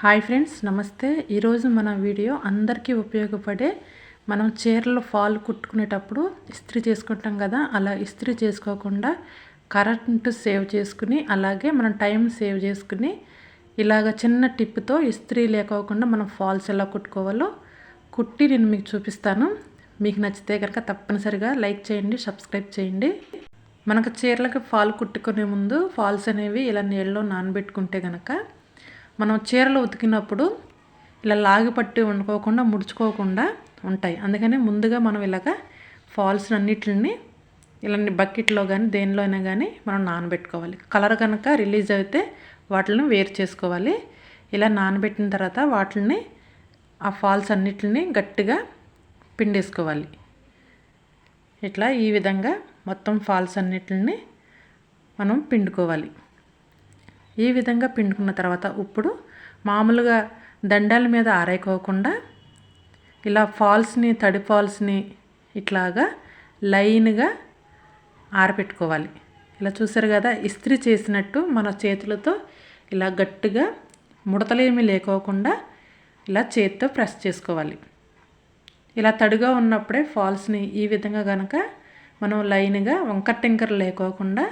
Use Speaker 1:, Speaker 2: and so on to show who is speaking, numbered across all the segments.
Speaker 1: Hi friends నమస్తే. ఈరోజు మన వీడియో అందరికీ ఉపయోగపడే మనం చీరలు ఫాల్ కుట్టుకునేటప్పుడు ఇస్త్రీ చేసుకుంటాం కదా అలా ఇస్త్రీ చేసుకోకుండా కరెంటు సేవ్ చేసుకుని అలాగే మనం టైం సేవ్ చేసుకుని ఇలాగ చిన్న టిప్తో ఇస్త్రీ లేకోకుండా మనం ఫాల్స్ ఎలా కుట్టుకోవాలో కుట్టి నేను మీకు చూపిస్తాను. మీకు నచ్చితే కనుక తప్పనిసరిగా లైక్ చేయండి సబ్స్క్రైబ్ చేయండి. మనకు చీరలకు ఫాల్ కుట్టుకునే ముందు ఫాల్స్ అనేవి ఇలా నీళ్ళలో నానబెట్టుకుంటే కనుక మనం చీరలు ఉతికినప్పుడు ఇలా లాగి పట్టి వండుకోకుండా ముడుచుకోకుండా ఉంటాయి. అందుకని ముందుగా మనం ఇలాగ ఫాల్స్ అన్నిటిని ఇలా బకెట్లో కానీ దేనిలో అయినా కానీ మనం నానబెట్టుకోవాలి. కలర్ కనుక రిలీజ్ అయితే వాటిని వేరు చేసుకోవాలి. ఇలా నానబెట్టిన తర్వాత వాటిని ఆ ఫాల్స్ అన్నిటిని గట్టిగా పిండేసుకోవాలి. ఇట్లా ఈ విధంగా మొత్తం ఫాల్స్ అన్నిటిని మనం పిండుకోవాలి. ఈ విధంగా పిండుకున్న తర్వాత ఇప్పుడు మామూలుగా దండాల మీద ఆరేకోకుండా ఇలా ఫాల్స్ని తడి ఫాల్స్ని ఇట్లాగా లైన్గా ఆరపెట్టుకోవాలి. ఇలా చూసారు కదా ఇస్త్రీ చేసినట్టు మన చేతులతో ఇలా గట్టిగా ముడతలేమీ లేకోకుండా ఇలా చేతితో ప్రెస్ చేసుకోవాలి. ఇలా తడిగా ఉన్నప్పుడే ఫాల్స్ని ఈ విధంగా కనుక మనం లైన్గా వంకర్ టింకర్ లేకోకుండా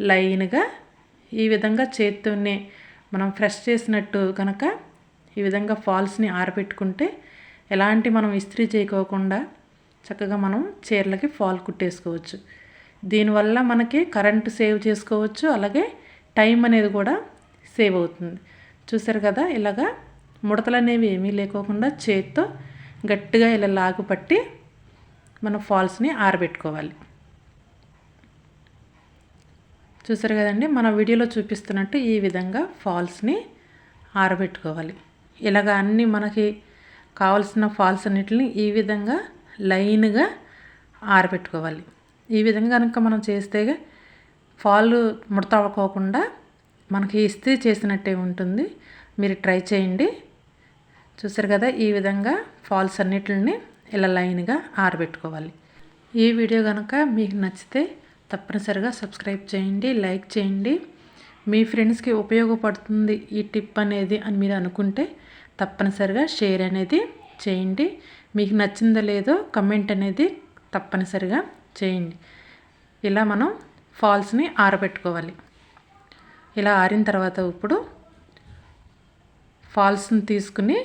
Speaker 1: లైన్గా ఈ విధంగా చేత్తోనే మనం ఫ్రెష్ చేసినట్టు కనుక ఈ విధంగా ఫాల్స్ని ఆరబెట్టుకుంటే ఎలాంటి మనం ఇస్త్రీ చేయకోకుండా చక్కగా మనం చీరలకి ఫాల్ కుట్టేసుకోవచ్చు. దీనివల్ల మనకి కరెంటు సేవ్ చేసుకోవచ్చు అలాగే టైం అనేది కూడా సేవ్ అవుతుంది. చూసారు కదా ఇలాగా ముడతలు అనేవి ఏమీ లేకోకుండా చేత్తో గట్టిగా ఇలా లాగు పట్టి మన ఫాల్స్ని ఆరబెట్టుకోవాలి. చూసారు కదండి మన వీడియోలో చూపిస్తున్నట్టు ఈ విధంగా ఫాల్స్ని ఆరబెట్టుకోవాలి. ఇలాగ అన్నీ మనకి కావాల్సిన ఫాల్స్ అన్నిటిని ఈ విధంగా లైన్గా ఆరబెట్టుకోవాలి. ఈ విధంగా కనుక మనం చేస్తే ఫాల్ ముడత అవ్వకోకుండా మనకి ఇస్త్రీ చేసినట్టే ఉంటుంది. మీరు ట్రై చేయండి. చూసారు కదా ఈ విధంగా ఫాల్స్ అన్నిటిని ఇలా లైన్గా ఆరబెట్టుకోవాలి. ఈ వీడియో కనుక మీకు నచ్చితే తప్పనిసరిగా సబ్స్క్రైబ్ చేయండి లైక్ చేయండి. మీ ఫ్రెండ్స్కి ఉపయోగపడుతుంది ఈ టిప్ అనేది అని మీరు అనుకుంటే తప్పనిసరిగా షేర్ అనేది చేయండి. మీకు నచ్చిందో లేదో కమెంట్ అనేది తప్పనిసరిగా చేయండి. ఇలా మనం ఫాల్స్ని ఆరబెట్టుకోవాలి. ఇలా ఆరిన తర్వాత ఇప్పుడు ఫాల్స్ని తీసుకుని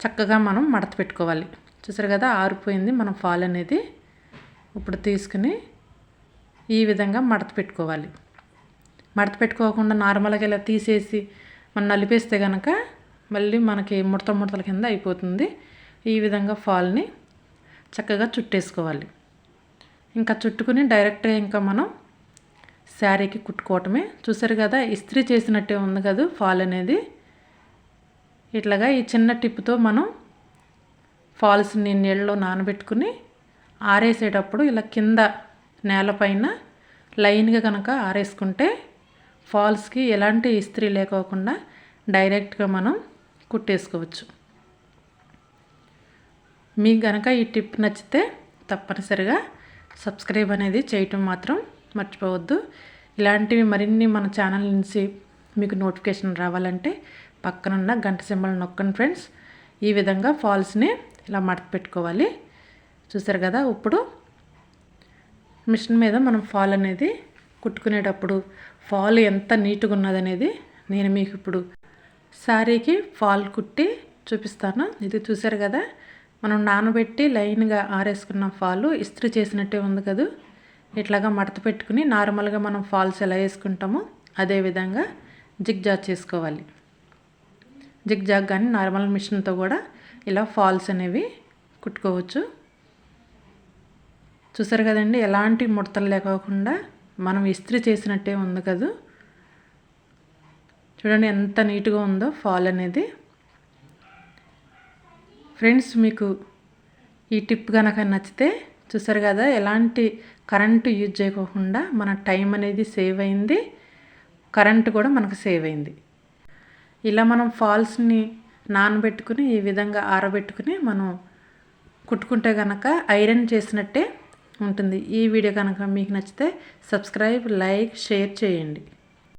Speaker 1: చక్కగా మనం మడత పెట్టుకోవాలి. చూసారు కదా ఆరిపోయింది. మనం ఫాల్ అనేది ఇప్పుడు తీసుకుని ఈ విధంగా మడత పెట్టుకోవాలి. మడత పెట్టుకోకుండా నార్మల్గా ఇలా తీసేసి మనం నలిపేస్తే కనుక మళ్ళీ మనకి ముడత ముడతల కింద అయిపోతుంది. ఈ విధంగా ఫాల్ని చక్కగా చుట్టేసుకోవాలి. ఇంకా చుట్టుకుని డైరెక్ట్గా ఇంకా మనం శారీకి కుట్టుకోవటమే. చూసారు కదా ఇస్త్రీ చేసినట్టే ఉంది కదా ఫాల్ అనేది. ఇట్లాగా ఈ చిన్న టిప్తో మనం ఫాల్స్ని నీళ్ళలో నానబెట్టుకుని ఆరేసేటప్పుడు ఇలా కింద నేలపైన లైన్గా కనుక ఆరేసుకుంటే ఫాల్స్కి ఎలాంటి ఇస్త్రీ లేకోకుండా డైరెక్ట్గా మనం కుట్టేసుకోవచ్చు. మీకు కనుక ఈ టిప్ నచ్చితే తప్పనిసరిగా సబ్స్క్రైబ్ అనేది చేయటం మాత్రం మర్చిపోవద్దు. ఇలాంటివి మరిన్ని మన ఛానల్ నుంచి మీకు నోటిఫికేషన్ రావాలంటే పక్కనున్న గంట సింబల్ నొక్కండి ఫ్రెండ్స్. ఈ విధంగా ఫాల్స్ని ఇలా మడత పెట్టుకోవాలి. చూసారు కదా ఇప్పుడు మిషన్ మీద మనం ఫాల్ అనేది కుట్టుకునేటప్పుడు ఫాల్ ఎంత నీట్గా ఉన్నదనేది నేను మీకు ఇప్పుడు శారీకి ఫాల్ కుట్టి చూపిస్తాను. ఇది చూసారు కదా? మనం నానబెట్టి లైన్గా ఆరేసుకున్న ఫాలు ఇస్త్రీ చేసినట్టే ఉంది కదా? ఇట్లాగా మడత పెట్టుకుని నార్మల్గా మనం ఫాల్స్ ఎలా వేసుకుంటామో అదేవిధంగా జిగ్ జాగ్ చేసుకోవాలి. జిగ్ జాగ్ కానీ నార్మల్ మిషన్తో కూడా ఇలా ఫాల్స్ అనేవి కుట్టుకోవచ్చు. చూసారు కదండి ఎలాంటి ముడతలు లేకోకుండా మనం ఇస్త్రీ చేసినట్టే ఉంది కదా. చూడండి ఎంత నీట్గా ఉందో ఫాల్ అనేది. ఫ్రెండ్స్ మీకు ఈ టిప్ కనుక నచ్చితే చూసారు కదా ఎలాంటి కరెంటు యూజ్ చేయకోకుండా మన టైం అనేది సేవ్ అయింది కరెంటు కూడా మనకు సేవ్ అయింది. ఇలా మనం ఫాల్స్ని నానబెట్టుకుని ఈ విధంగా ఆరబెట్టుకుని మనం కుట్టుకుంటే కనుక ఐరన్ చేసినట్టే ఉంటుంది. ఈ వీడియో కనుక మీకు నచ్చితే సబ్స్క్రైబ్ లైక్ షేర్ చేయండి.